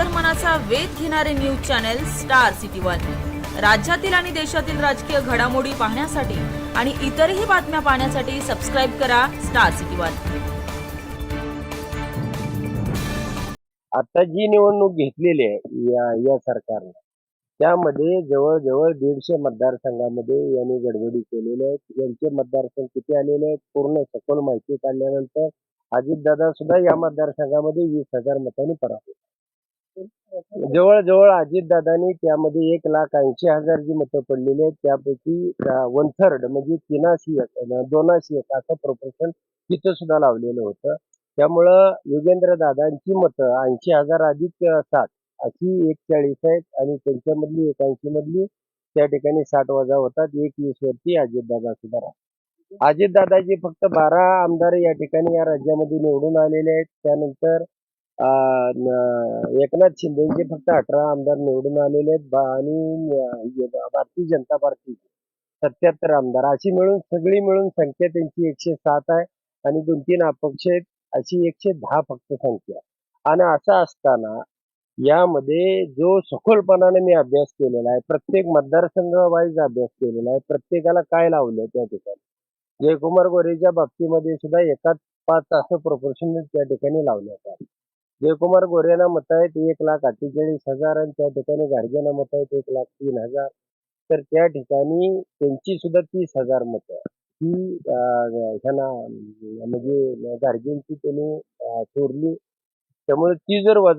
अंतर्मनाचा वेध घेणारे news channel star city one. राज्यातील आणि देशातील राजकीय घडामोडी पाहण्यासाठी आणि इतरही बातम्या पाहण्यासाठी सबस्क्राईब करा स्टार सिटी वन. आता जी निवडणूक घेतलेली आहे या या सरकारने त्यामध्ये जवळजवळ दीडशे मतदारसंघामध्ये यांनी गडबडी केलेले आहेत यांचे मतदारसंघ किती आलेले आहेत पूर्ण सखोल माहिती काढल्यानंतर अजितदादा सुद्धा या मतदारसंघामध्ये वीस हजार मतांनी पराभूत. जवळजवळ अजितदादांनी त्यामध्ये एक लाख ऐंशी हजार जी मतं पडलेली आहेत त्यापैकी वन थर्ड म्हणजे तीनाशी एक दोनाशी एक असं प्रोपोर्शन तिथं सुद्धा लावलेलं होतं. त्यामुळं योगेंद्र दादांची मतं ऐंशी हजार अधिक सात अशी एक चाळीस आहेत आणि त्यांच्यामधली एक ऐंशी मधली त्या ठिकाणी साठ वजा होतात एक वीस वरती अजितदादा सुद्धा राहतात. अजितदादाजी फक्त बारा आमदार या ठिकाणी या राज्यामध्ये निवडून आलेले आहेत. त्यानंतर एकनाथ शिंदेचे फक्त अठरा आमदार निवडून आलेले आहेत. आणि भारतीय जनता पार्टी सत्याहत्तर आमदार. अशी मिळून सगळी मिळून संख्या त्यांची एकशे सात आहे. आणि दोन तीन अपक्ष आहेत अशी एकशे दहा फक्त संख्या. आणि असं असताना यामध्ये जो सखोलपणाने मी अभ्यास केलेला आहे प्रत्येक मतदारसंघ वाईज अभ्यास केलेला आहे प्रत्येकाला काय लावलं त्या ठिकाणी? जयकुमार गोरेच्या बाबतीमध्ये सुद्धा एकाच पाच असं प्रोपोर्शन त्या ठिकाणी लावण्यात आलं. जयकुमार गोरेला मत आहेत एक लाख अठ्ठेचाळीस हजार आणि त्या ठिकाणी गाडगेला मत आहेत एक लाख तीन हजार. तर त्या ठिकाणी त्यांची सुद्धा तीस हजार मत ही ह्यांना म्हणजे गार्जेनची त्यांनी थोरली त्यामुळे ती जर वजा